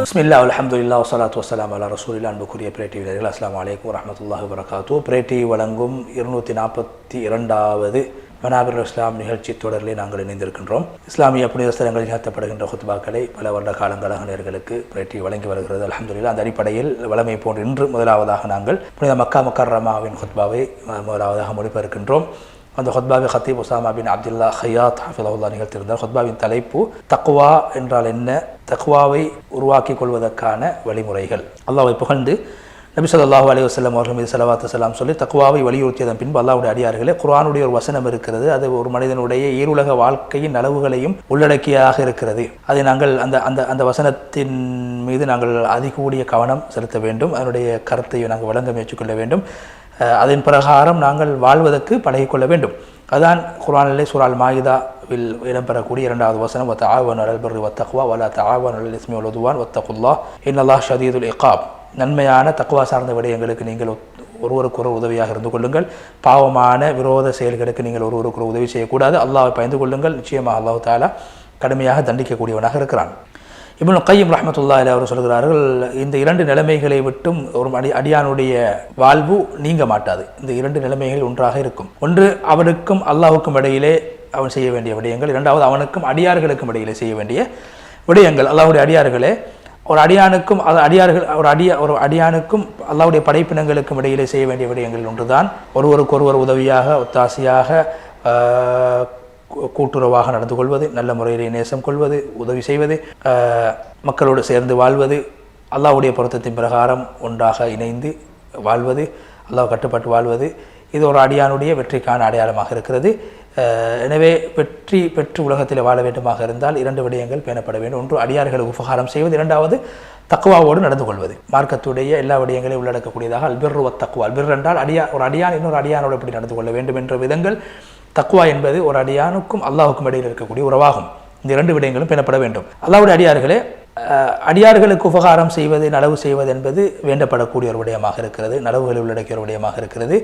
பிஸ்மில்லா அலமதுல்லா வசலாத்து வசலாம் அல்லா ரசூலில்லா அன்புக்குரிய பிரேட்டி வீரர்கள் அஸ்லாம் வலைக்கம் வரமத்துல்லாஹ் வரகாத்து பிரேட்டி வழங்கும் இருநூற்றி நாற்பத்தி இரண்டாவது மனாபிர் இஸ்லாம் நிகழ்ச்சி தொடரிலே நாங்கள் இணைந்திருக்கின்றோம். இஸ்லாமிய புனித ஸ்தலங்களில் நிகழ்த்தப்படுகின்ற ஹுத்பாக்களை பல வருட காலங்களாக நேர்களுக்கு பிரேட்டி வழங்கி வருகிறது. அலமதுல்லா அந்த அடிப்படையில் வளமை போன்று இன்று முதலாவதாக நாங்கள் புனித மக்கா மக்கரமாவின் ஹுத்பாவை முதலாவதாக மொழிபெயர்க்கின்றோம். அந்த ஹொத்பாபி ஹத்தீப் உசாமா பின் அப்துல்லா ஹயாத் ஹஃபிலா நிகழ்த்திருந்தார் ஹொத்பாவின் தலைப்பு தக்குவா என்றால் என்ன? தக்குவாவை உருவாக்கி கொள்வதற்கான வழிமுறைகள். அல்லாவை புகழ்ந்து நபி சொல்லாஹு அலி வஸ்லம் அவர்கள் மீது செலவாத்து செல்லாம் சொல்லி தக்குவாவை வலியுறுத்தியதன் பின்பு அல்லாவுடைய அடியார்களே குரானுடைய ஒரு வசனம் இருக்கிறது. அது ஒரு மனிதனுடைய ஈருலக வாழ்க்கையின் அளவுகளையும் உள்ளடக்கியதாக இருக்கிறது. அதை நாங்கள் அந்த அந்த அந்த வசனத்தின் மீது நாங்கள் அதிகூடிய கவனம் செலுத்த வேண்டும். அதனுடைய கருத்தையும் நாங்கள் வழங்க முயற்சிக்கொள்ள வேண்டும். அதன் பிரகாரம் நாங்கள் வாழ்வதற்கு பழகிக்கொள்ள வேண்டும். அதான் குரானிலே சுரால் மாயுதாவில் இடம்பெறக்கூடிய இரண்டாவது வசனம் ஒத்த ஆவன் அல்பர் பர்ரி வத்தகுவா வலா தாவன் அலல் இஸ்மி ஒலுதுவான் ஒத்தகுல்லா அல்லாஹ் ஷதீதுல் இகாப். நன்மையான தக்குவா சார்ந்த விடயங்களுக்கு நீங்கள் ஒருவருக்கொரு ஒரு உதவியாக இருந்து கொள்ளுங்கள். பாவமான விரோத செயல்களுக்கு நீங்கள் ஒருவருக்கொரு ஒரு உதவி செய்யக்கூடாது. அல்லாவை பயந்து கொள்ளுங்கள். நிச்சயமாக அல்லாஹு தாலா கடுமையாக தண்டிக்கக்கூடியவனாக இருக்கிறான். இப்னு கையம் ரஹமத்துல்லா அலி அவர் சொல்கிறார்கள் இந்த இரண்டு நிலைமைகளை விட்டும் ஒரு அடி அடியானுடைய வாழ்வு நீங்க மாட்டாது. இந்த இரண்டு நிலைமைகள் ஒன்றாக இருக்கும். ஒன்று அவனுக்கும் அல்லாஹுக்கும் இடையிலே அவன் செய்ய வேண்டிய விடயங்கள். இரண்டாவது அவனுக்கும் அடியார்களுக்கும் இடையிலே செய்ய வேண்டிய விடயங்கள். அல்லாஹுடைய அடியார்களே ஒரு அடியானுக்கும் அது அடியார்கள் ஒரு அடியா ஒரு அடியானுக்கும் அல்லாவுடைய படைப்பினங்களுக்கும் இடையிலே செய்ய வேண்டிய விடயங்கள் ஒன்றுதான். ஒருவருக்கொருவர் உதவியாக ஒத்தாசையாக கூட்டுறவாக நடந்து கொள்வது நல்ல முறையிலே நேசம் கொள்வது உதவி செய்வது மக்களோடு சேர்ந்து வாழ்வது அல்லாவுடைய பொருத்தத்தின் பிரகாரம் ஒன்றாக இணைந்து வாழ்வது அல்லாஹ் கட்டுப்பட்டு வாழ்வது இது ஒரு அடியானுடைய வெற்றிக்கான அடையாளமாக இருக்கிறது. எனவே வெற்றி பெற்று உலகத்தில் வாழ வேண்டுமாக இருந்தால் இரண்டு விடயங்கள் பேணப்பட வேண்டும். ஒன்று அடியார்களுக்கு உபகாரம் செய்வது. இரண்டாவது தக்குவாவோடு நடந்து கொள்வது. மார்க்கத்துடைய எல்லா விடயங்களையும் உள்ளடக்கக்கூடியதாக அல்பிர்வ தக்குவா அல்பிர் என்றால் அடியா ஒரு அடியான் இன்னொரு அடியானோடு எப்படி நடந்து கொள்ள வேண்டும் என்ற விதங்கள். தக்குவா என்பது ஒரு அடியானுக்கும் அல்லாஹுக்கும் இடையில் இருக்கக்கூடிய உறவாகும். இந்த இரண்டு விடயங்களும் பேணப்பட வேண்டும். அல்லாவுடைய அடியார்களே அடியார்களுக்கு உபகாரம் செய்வது நலவு செய்வது என்பது வேண்டப்படக்கூடிய ஒரு விடயமாக இருக்கிறது நலவுகளை உள்ளடக்கிய ஒரு விடயமாக இருக்கிறது.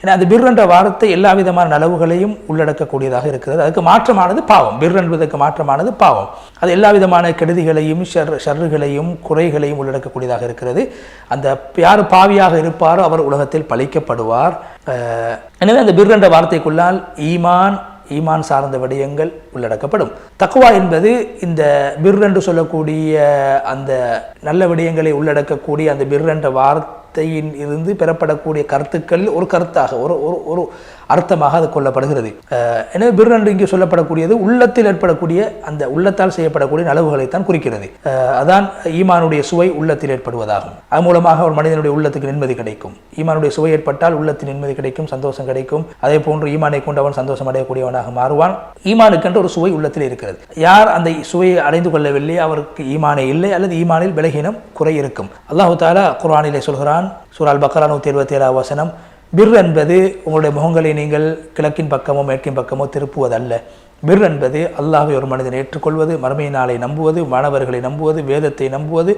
ஏன்னா அந்த பிர் என்ற வார்த்தை எல்லா விதமான நலவுகளையும் உள்ளடக்கக்கூடியதாக இருக்கிறது. அதுக்கு மாற்றமானது பாவம். பிர் என்பதற்கு மாற்றமானது பாவம். அது எல்லா விதமான கெடுதிகளையும் ஷர் ஷர்றுகளையும் குறைகளையும் உள்ளடக்கக்கூடியதாக இருக்கிறது. அந்த யார் பாவியாக இருப்பாரோ அவர் உலகத்தில் பழிக்கப்படுவார். எனவே அந்த பிர் என்ற வார்த்தைக்குள்ளால் ஈமான் ஈமான் சார்ந்த விடயங்கள் உள்ளடக்கப்படும். தக்குவா என்பது இந்த பிர் என்று சொல்லக்கூடிய அந்த நல்ல விடயங்களை உள்ளடக்கக்கூடிய அந்த பிர் என்ற வார்த்தையின் இருந்து பெறப்படக்கூடிய கருத்துக்கள் ஒரு கருத்தாக ஒரு ஒரு ஒரு அர்த்தமாக அது கொள்ளப்படுகிறது. எனவே பிர் என்று இங்கே சொல்லப்படக்கூடியது உள்ளத்தில் ஏற்படக்கூடிய அந்த உள்ளத்தால் செய்யப்படக்கூடிய நலவுகளைத்தான் குறிக்கிறது. அதான் ஈமானுடைய சுவை உள்ளத்தில் ஏற்படுவதாகும். அது மூலமாக ஒரு மனிதனுடைய உள்ளத்துக்கு நிம்மதி கிடைக்கும். ஈமானுடைய சுவை ஏற்பட்டால் உள்ளத்தில் நிம்மதி கிடைக்கும் சந்தோஷம் கிடைக்கும். அதே போன்று ஈமானை கொண்டவன் சந்தோஷம் அடையக்கூடியவனாக மாறுவான். ஈமானுக்கென்று ஒரு சுவை உள்ளத்தில் இருக்கிறது. யார் அந்த சுவையை அடைந்து கொள்ளவில்லை? அவருக்கு ஈமானே இல்லை அல்லது ஈமானில் விலகினம் குறை இருக்கும் அல்லாஹு தாலா குரானிலே சொல்கிறான் சூரால் பக்கரா நூற்றி இருபத்தி ஏழாம் வசனம் பிர் என்பது உங்களுடைய முகங்களை நீங்கள் கிழக்கின் பக்கமோ மேற்கின் பக்கமோ திருப்புவதல்ல. பிர் என்பது அல்லாஹை ஒரு மனிதன் ஏற்றுக்கொள்வது மறுமை நாளை நம்புவது மாணவர்களை நம்புவது வேதத்தை நம்புவது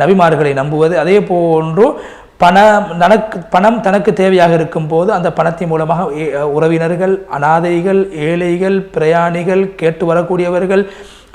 நபிமார்களை நம்புவது. அதே போன்று பணம் தனக்கு பணம் தனக்கு தேவையாக இருக்கும் போது அந்த பணத்தின் மூலமாக உறவினர்கள் அனாதைகள் ஏழைகள் பிரயாணிகள் கேட்டு வரக்கூடியவர்கள்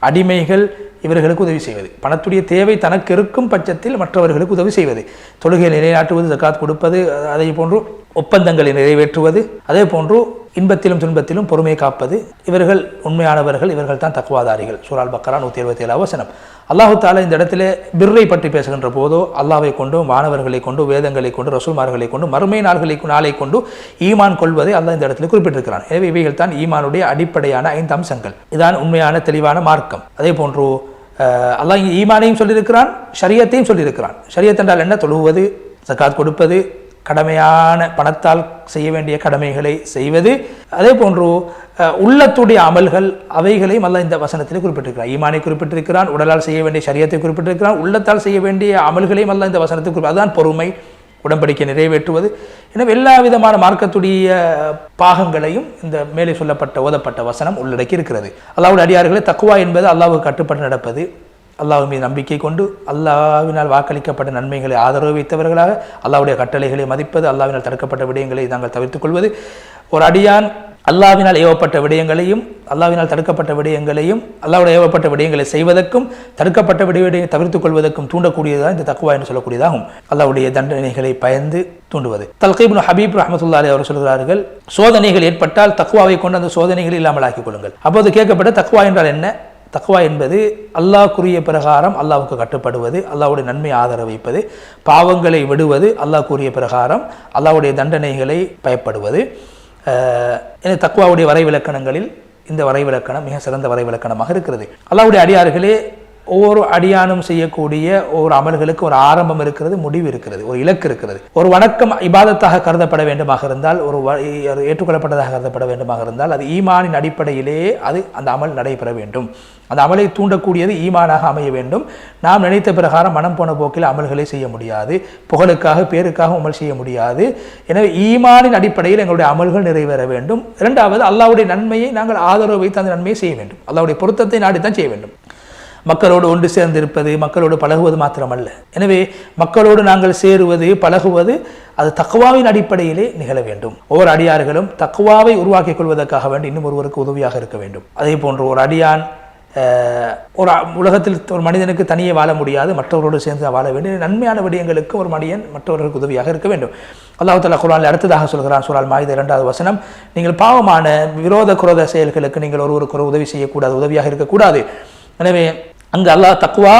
அடிமைகள் இவர்களுக்கு உதவி செய்வது. பணத்துடைய தேவை தனக்கு இருக்கும் பட்சத்தில் மற்றவர்களுக்கு உதவி செய்வது. தொழுகையை நிலைநாட்டுவது ஜக்காத் கொடுப்பது அதே போன்று ஒப்பந்தங்களை நிறைவேற்றுவது அதே போன்று இன்பத்திலும் துன்பத்திலும் பொறுமை காப்பது இவர்கள் உண்மையானவர்கள் இவர்கள் தான் தக்குவாதாரிகள். சூரால் பக்கரா நூற்றி இருபத்தி ஏழு அவசனம் அல்லாஹு தாலா இந்த இடத்துல பிர்ரை பற்றி பேசுகின்ற போதோ அல்லாவை கொண்டும் மாணவர்களை கொண்டு வேதங்களை கொண்டு ரசூல்மார்களை கொண்டு மறுமை நாள்களை நாளை கொண்டு ஈமான் கொள்வதை அல்லாஹ் இந்த இடத்துல குறிப்பிட்டிருக்கிறான். எனவே இவைகள் தான் ஈமானுடைய அடிப்படையான ஐந்து அம்சங்கள். இதான் உண்மையான தெளிவான மார்க்கம். அதே போன்று அல்லாஹ் ஈமானையும் சொல்லியிருக்கிறான் ஷரியத்தையும் சொல்லியிருக்கிறான். ஷரியத் என்றால் என்ன? தொழுவது ஜக்காத் கொடுப்பது கடமையான பணத்தால் செய்ய வேண்டிய கடமைகளை செய்வது. அதே போன்று உள்ளத்துடைய அமல்கள் அவைகளையும் அல்ல இந்த வசனத்தில் குறிப்பிட்டிருக்கிறார் ஈமானை குறிப்பிட்டிருக்கிறான் உடலால் செய்ய வேண்டிய சரியத்தை குறிப்பிட்டிருக்கிறான் உள்ளத்தால் செய்ய வேண்டிய அமல்களையும் அல்ல இந்த வசனத்தில் குறிப்பிட்டு அதுதான் பொறுமை. உடன்படிக்கை நிறைவேற்றுவது. எனவே எல்லா விதமான மார்க்கத்துடைய பாகங்களையும் இந்த மேலே சொல்லப்பட்ட ஓதப்பட்ட வசனம் உள்ளடக்கி இருக்கிறது. அல்லாவுடைய அடியார்களே தக்குவா என்பது அல்லாவுக்கு கட்டுப்பட்டு நடப்பது. அல்லாஹ் மீது நம்பிக்கை கொண்டு அல்லாவினால் வாக்களிக்கப்பட்ட நன்மைகளை ஆதரவு வைத்தவர்களாக அல்லாவுடைய கட்டளைகளை மதிப்பது அல்லாவினால் தடுக்கப்பட்ட விடயங்களை நாங்கள் தவிர்த்துக் கொள்வது. ஒரு அடியான் அல்லாவினால் ஏவப்பட்ட விடயங்களையும் அல்லாஹ்வினால் தடுக்கப்பட்ட விடயங்களையும் அல்லாவுடைய ஏவப்பட்ட விடயங்களை செய்வதற்கும் தடுக்கப்பட்ட விடயங்களை தவிர்த்துக் கொள்வதற்கும் தூண்டக்கூடியதுதான் இந்த தக்குவா என்று சொல்லக்கூடியதாகும். அல்லாவுடைய தண்டனைகளை பயந்து தூண்டுவது. தல்கைபின் ஹபீப் ரஹமத்துல்லா அலி அவர் சொல்கிறார்கள் சோதனைகள் ஏற்பட்டால் தக்குவாவை கொண்டு அந்த சோதனைகள் இல்லாமல் ஆக்கிக் கொள்ளுங்கள். அப்போது கேட்கப்பட்ட தக்குவா என்றால் என்ன? தக்குவா என்பது அல்லாஹ் பிரகாரம் அல்லாவுக்கு கட்டுப்படுவது அல்லாவுடைய நன்மை ஆதரவு வைப்பது பாவங்களை விடுவது அல்லாஹ் கூறிய பிரகாரம் அல்லாவுடைய தண்டனைகளை பயப்படுவது. அஹ், தக்குவாவுடைய வரைவிலக்கணங்களில் இந்த வரைவிலக்கணம் மிக சிறந்த வரைவிலக்கணமாக இருக்கிறது. அல்லாவுடைய அடியார்களே ஒவ்வொரு அடியானும் செய்யக்கூடிய ஒவ்வொரு அமல்களுக்கு ஒரு ஆரம்பம் இருக்கிறது முடிவு இருக்கிறது ஒரு இலக்கு இருக்கிறது. ஒரு வணக்கம் இபாதத்தாக கருதப்பட வேண்டுமாக இருந்தால் ஒரு வ- ஏற்றுக்கொள்ளப்பட்டதாக கருதப்பட வேண்டுமாக இருந்தால் அது ஈமானின் அடிப்படையிலேயே அது அந்த அமல் நடைபெற வேண்டும். அந்த அமலை தூண்டக்கூடியது ஈமானாக அமைய வேண்டும். நாம் நினைத்த பிரகாரம் மனம் போன போக்கில் அமல்களை செய்ய முடியாது. புகழுக்காக பேருக்காக அமல் செய்ய முடியாது. எனவே ஈமானின் அடிப்படையில் எங்களுடைய அமல்கள் நிறைவேற வேண்டும். இரண்டாவது அல்லாவுடைய நன்மையை நாங்கள் ஆதரவு வைத்து அந்த நன்மையை செய்ய வேண்டும். அல்லாவுடைய பொருத்தத்தை நாடித்தான் செய்ய வேண்டும். மக்களோடு ஒன்று சேர்ந்திருப்பது மக்களோடு பழகுவது மாத்திரமல்ல. எனவே மக்களோடு நாங்கள் சேருவது பழகுவது அது தக்குவாவின் அடிப்படையிலே நிகழ வேண்டும். ஒவ்வொரு அடியார்களும் தக்குவாவை உருவாக்கிக் கொள்வதற்காக வேண்டி இன்னும் ஒருவருக்கு உதவியாக இருக்க வேண்டும். அதே போன்று ஒரு அடியான் ஒரு உலகத்தில் ஒரு மனிதனுக்கு தனியே வாழ முடியாது மற்றவரோடு சேர்ந்து வாழ வேண்டும். நன்மையான விடயங்களுக்கு ஒரு மனிதன் மற்றவர்களுக்கு உதவியாக இருக்க வேண்டும். அல்லாஹ் தலா குரானில் அடுத்ததாக சொல்கிறான் சூறால் மாயுத இரண்டாவது வசனம் நீங்கள் பாவமான விரோத குரோத செயல்களுக்கு நீங்கள் ஒருவருக்கு ஒரு உதவி செய்யக்கூடாது உதவியாக இருக்கக்கூடாது. எனவே அங்கு அல்லாஹ் தக்குவா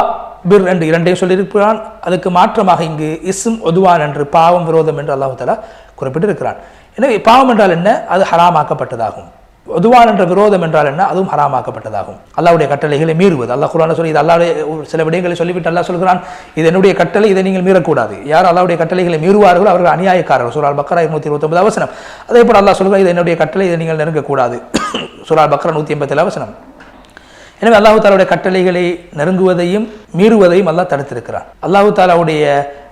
பிர் என்று இரண்டையும் சொல்லியிருக்கிறான். அதுக்கு மாற்றமாக இங்கு இஸ்ம் ஒதுவான் என்று பாவம் விரோதம் என்று அல்லாஹு தலா குறிப்பிட்டிருக்கிறான். எனவே பாவம் என்றால் என்ன? அது ஹராமாக்கப்பட்டதாகும். ஒதுவான் என்ற விரோதம் என்றால் என்ன? அதுவும் ஹராமாக்கப்பட்டதாகும். அல்லாவுடைய கட்டளைகளை மீறுவது. அல்லாஹ் குரான சொல்லி இது அல்லாவுடைய ஒரு சில விடயங்களை சொல்லிவிட்டு அல்லாஹ் சொல்கிறான் இது என்னுடைய கட்டளை இதை நீங்கள் மீறக்கூடாது. யார் அல்லாவுடைய கட்டளைகளை மீறுவார்களோ அவர்கள் அநியாயக்காரர்கள். சுரால் பக்கரா இருநூத்தி இருபத்தொன்பது அவசனம். அதே போல் அல்லாஹ் சொல்கிறார் இது என்னுடைய கட்டளை இதை நீங்கள் நெருங்கக்கூடாது. சுரால் பக்கரா நூற்றி எண்பத்தேழு அவசனம். எனவே அல்லாஹு தாலாவுடைய கட்டளைகளை நெருங்குவதையும் மீறுவதையும் அல்லாஹ் தடுத்திருக்கிறான். அல்லாஹு தாலாவுடைய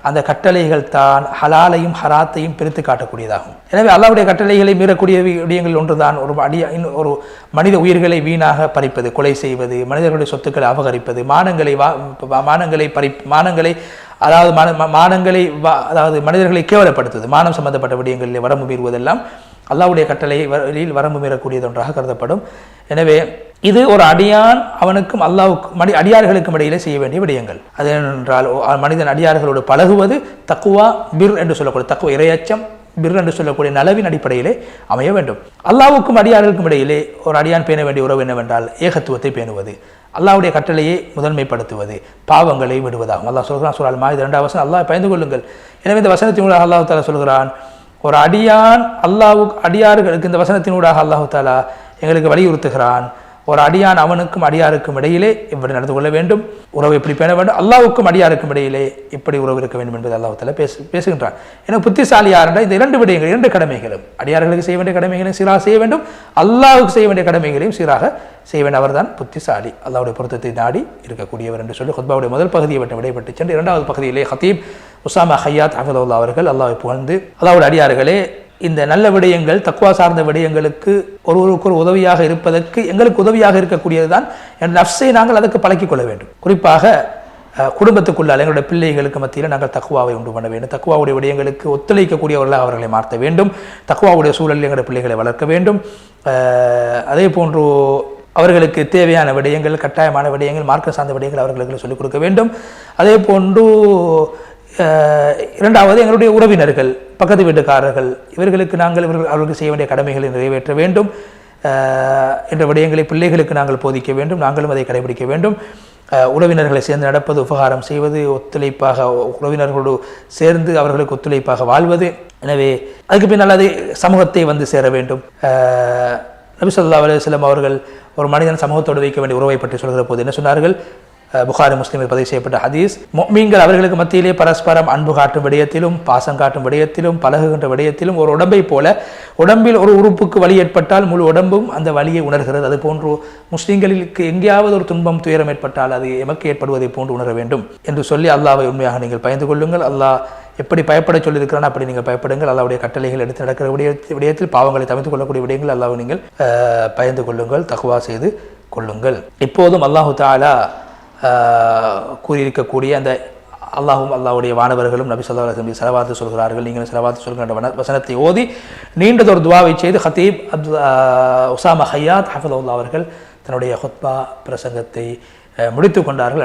அந்த கட்டளைகள் தான் ஹலாலையும் ஹராத்தையும் பிரித்து காட்டக்கூடியதாகும். எனவே அல்லாவுடைய கட்டளைகளை மீறக்கூடிய விடயங்கள் ஒன்றுதான். ஒரு அடிய இன்னும் ஒரு மனித உயிர்களை வீணாக பறிப்பது கொலை செய்வது மனிதர்களுடைய சொத்துக்களை அபகரிப்பது மானங்களை வா மானங்களை பறி மானங்களை அதாவது மான மா- மானங்களை வா- அதாவது மனிதர்களை கேவலப்படுத்துவது மானம் சம்பந்தப்பட்ட விடயங்களில் வரம்பு மீறுவதெல்லாம் அல்லாவுடைய கட்டளை வழியில் வரம்பு மீறக்கூடியது ஒன்றாக கருதப்படும். எனவே இது ஒரு அடியான் அவனுக்கும் அல்லாவுக்கும் அடி அடியார்களுக்கும் இடையிலே செய்ய வேண்டிய விடயங்கள். அது என்றால் மனிதன் அடியார்களோடு பழகுவது தக்குவா பிர் என்று சொல்லக்கூடிய தக்குவ இரையச்சம் பிர் என்று சொல்லக்கூடிய நலவின் அடிப்படையிலே அமைய வேண்டும். அல்லாவுக்கும் அடியார்களுக்கும் இடையிலே ஒரு அடியான் பேண வேண்டிய உறவு என்னவென்றால் ஏகத்துவத்தை பேணுவது. அல்லாவுடைய கட்டளையை முதன்மைப்படுத்துவது பாவங்களை விடுவதாகும். அல்லாஹ் சொல்கிறான் மா இது ரெண்டாவது வசனம் அல்லாஹ் பயந்து கொள்ளுங்கள். எனவே இந்த வசனத்தின் அல்லாஹு தாலா சொல்கிறான் ஒரு அடியான் அல்லாவுக்கு அடியார்களுக்கு இந்த வசனத்தினூடாக அல்லாஹு தாலா எங்களுக்கு வலியுறுத்துகிறான் ஒரு அடியான் அவனுக்கும் அடியாருக்கும் இடையிலே இப்படி நடந்து கொள்ள வேண்டும். உறவை எப்படி பேண வேண்டும்? அல்லாவுக்கும் அடியாருக்கும் இடையிலே இப்படி உறவு இருக்க வேண்டும் என்பது அல்லாஹத்தில் பேசு பேசுகின்றான். எனக்கு புத்திசாலி யாருன்னா இந்த இரண்டு விடயங்கள் இரண்டு கடமைகளும். அடியார்களுக்கு செய்ய வேண்டிய கடமைகளையும் சீராக செய்ய வேண்டும். அல்லாவுக்கு செய்ய வேண்டிய கடமைகளையும் சீராக செய்ய வேண்டும். அவர்தான் புத்திசாலி. அல்லாவுடைய பொருத்தத்தை நாடி இருக்கக்கூடியவர் என்று சொல்லி ஹுத்பாவுடைய முதல் பகுதியை விட்டு விடைபெற்று சென்று இரண்டாவது பகுதியிலே ஹத்தீப் உசாமா ஹையாத் அகதுல்லா அவர்கள் அல்லாவை புகழ்ந்து அல்லாவுடைய அடியார்களே இந்த நல்ல விடயங்கள் தக்குவா சார்ந்த விடயங்களுக்கு ஒருவருக்கு ஒரு உதவியாக இருப்பதற்கு எங்களுக்கு உதவியாக இருக்கக்கூடியது தான் என் நஃப்ஸை நாங்கள் அதற்கு பழக்கிக் கொள்ள வேண்டும். குறிப்பாக குடும்பத்துக்குள்ளால் எங்களுடைய பிள்ளைகளுக்கு மத்தியில் நாங்கள் தக்குவாவை உண்டு பண்ண வேண்டும். தக்குவாவுடைய விடயங்களுக்கு ஒத்துழைக்கக்கூடியவர்களாக அவர்களை மாற்ற வேண்டும். தக்குவாவுடைய சூழலில் எங்களுடைய பிள்ளைகளை வளர்க்க வேண்டும். அதே போன்று அவர்களுக்கு தேவையான விடயங்கள் கட்டாயமான விடயங்கள் மார்க்க சார்ந்த விடயங்கள் அவர்களுக்கு சொல்லிக் கொடுக்க வேண்டும். அதே போன்று இரண்டாவது எங்களுடைய உறவினர்கள் பக்கத்து வீட்டுக்காரர்கள். இவர்களுக்கு நாங்கள் இவர்கள் அவர்களுக்கு செய்ய வேண்டிய கடமைகளை நிறைவேற்ற வேண்டும். என்ற விடயங்களை பிள்ளைகளுக்கு நாங்கள் போதிக்க வேண்டும். நாங்களும் அதை கடைபிடிக்க வேண்டும். உறவினர்களை சேர்ந்து நடப்பது உபகாரம் செய்வது ஒத்துழைப்பாக உறவினர்களோடு சேர்ந்து அவர்களுக்கு ஒத்துழைப்பாக வாழ்வது. எனவே அதுக்கு பின்னால் அது சமூகத்தை வந்து சேர வேண்டும். அஹ், நபி ஸல்லல்லாஹு அவர்கள் ஒரு மனிதன் சமூகத்தோடு வைக்க வேண்டிய உறவை பற்றி சொல்கிற போது என்ன சொன்னார்கள்? புகாரி முஸ்லீமில் பதிவு செய்யப்பட்ட ஹதீஸ். மீன்கள் அவர்களுக்கு மத்தியிலே பரஸ்பரம் அன்பு காட்டும் விடயத்திலும் பாசம் காட்டும் விடயத்திலும் பழகுகின்ற விடயத்திலும் ஒரு உடம்பை போல உடம்பில் ஒரு உறுப்புக்கு வலி ஏற்பட்டால் முழு உடம்பும் அந்த வலியை உணர்கிறது. அது போன்று முஸ்லீம்களுக்கு எங்கேயாவது ஒரு துன்பம் துயரம் ஏற்பட்டால் அது எமக்கு ஏற்படுவதை போன்று உணர வேண்டும் என்று சொல்லி அல்லாவை உண்மையாக நீங்கள் பயந்து கொள்ளுங்கள். அல்லாஹ் எப்படி பயப்பட சொல்லியிருக்கிறான் அப்படி நீங்கள் பயப்படுங்கள். அல்லாவுடைய கட்டளைகள் எடுத்து நடக்கிற விடய விடயத்தில் பாவங்களை தவிர்த்து கொள்ளக்கூடிய விடயங்கள் அல்லாவை நீங்கள் பயந்து கொள்ளுங்கள் தகுவா செய்து கொள்ளுங்கள். இப்போதும் அல்லாஹு தாலா கூறியிருக்கக்கூடிய அந்த அல்லாஹும் அல்லாஹ்வுடைய வானவர்களும் நபி சொல்லா அலுவலம் செலவாத்து சொல்கிறார்கள். நீங்கள் செலவாத்து சொல்கின்ற வசனத்தை ஓதி நீண்டதொரு துவாவை செய்து ஹத்தீப் அப்து ஆஹ், உசாமா ஹையாத் ஹஃபதுல்லா அவர்கள் தன்னுடைய ஹுத்பா பிரசங்கத்தை முடித்து முடித்துக் கொண்டார்கள்.